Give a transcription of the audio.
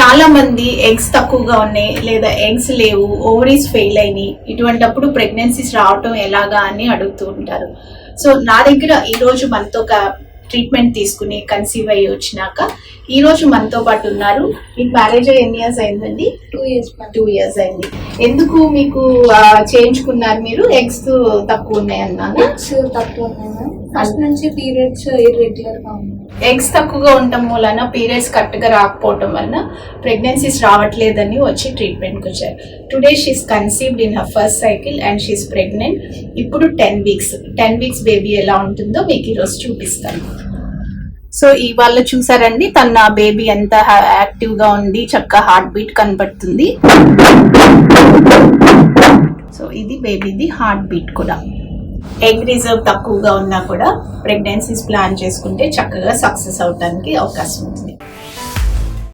చాలా మంది ఎగ్స్ తక్కువగా ఉన్నాయి లేదా ఎగ్స్ లేవు ఓవరీస్ ఫెయిల్ అయినాయి. ఇటువంటప్పుడు ప్రెగ్నెన్సీస్ రావటం ఎలాగా అని అడుగుతూ ఉంటారు. సో నా దగ్గర ఈ రోజు మనతో ఒక ట్రీట్మెంట్ తీసుకుని కన్సీవ్ అయ్యి వచ్చినాక ఈ రోజు మనతో పాటు ఉన్నారు. మీకు మ్యారేజ్ ఎన్ని ఇయర్స్ అయిందండి? టూ ఇయర్స్ టూ ఇయర్స్ అయింది. ఎందుకు మీకు చేయించుకున్నారు మీరు? ఎగ్స్ తక్కువ ఉన్నాయి అన్నాను ఎగ్స్ తక్కువ ఉన్నాయి ఫస్ట్ నుంచి పీరియడ్స్ ఇర్రెగ్యులర్గా ఉన్నాయి. ఎగ్స్ తక్కువగా ఉండటం వలన పీరియడ్స్ కరెక్ట్గా రాకపోవటం వలన ప్రెగ్నెన్సీస్ రావట్లేదని వచ్చి ట్రీట్మెంట్కి వచ్చారు. Today she's conceived in her first cycle and she's pregnant ఇప్పుడు ten weeks ten weeks baby ఎలా ఉంటుందో మీకు ఈరోజు చూపిస్తాను. సో ఇవాళ చూసారండి తన బేబీ ఎంత యాక్టివ్గా ఉంది చక్కగా హార్ట్ బీట్ కనబడుతుంది. సో ఇది బేబీది హార్ట్ బీట్ కూడా. ఎగ్ రిజర్వ్ తక్కువగా ఉన్నా కూడా ప్రెగ్నెన్సీస్ ప్లాన్ చేసుకుంటే చక్కగా సక్సెస్ అవడానికి అవకాశం ఉంటుంది.